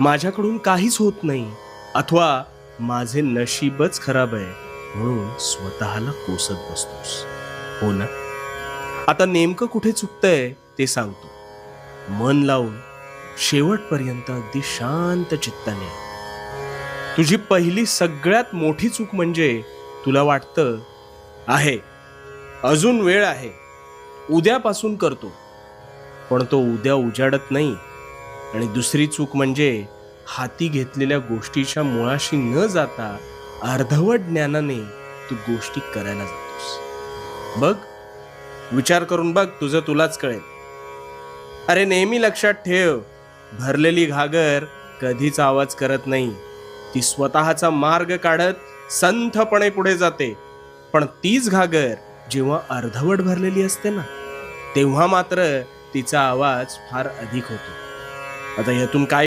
माझ्याकडून काहीच होत नाही. अथवा माझे नशीबच खराब आहे. म्हणून स्वतःला कोसत बसतोस. हो ना? आता नेमकं कुठे चुकतंय ते सांगतो. मन लावून शेवटपर्यंत अगदी शांत चित्ताने. तुझी पहिली सगळ्यात मोठी चूक म्हणजे तुला वाटतं आहे. अजून वेळ आहे. उद्यापासून करतो. पण तो उद्या उजाडत नाही. आणि दुसरी चूक म्हणजे हाती घेतलेल्या गोष्टीच्या मुळाशी न जाता अर्धवट ज्ञानाने तू गोष्टी करायला जातोस. बघ विचार करून बघ तुझं तुलाच कळेल. अरे नेहमी लक्षात ठेव भरलेली घागर कधीच आवाज करत नाही. ती स्वतःचा मार्ग काढत संथपणे पुढे जाते. पण तीच घागर जेव्हा अर्धवट भरलेली असते ना तेव्हा मात्र तिचा आवाज फार अधिक होतो. आता यातून काय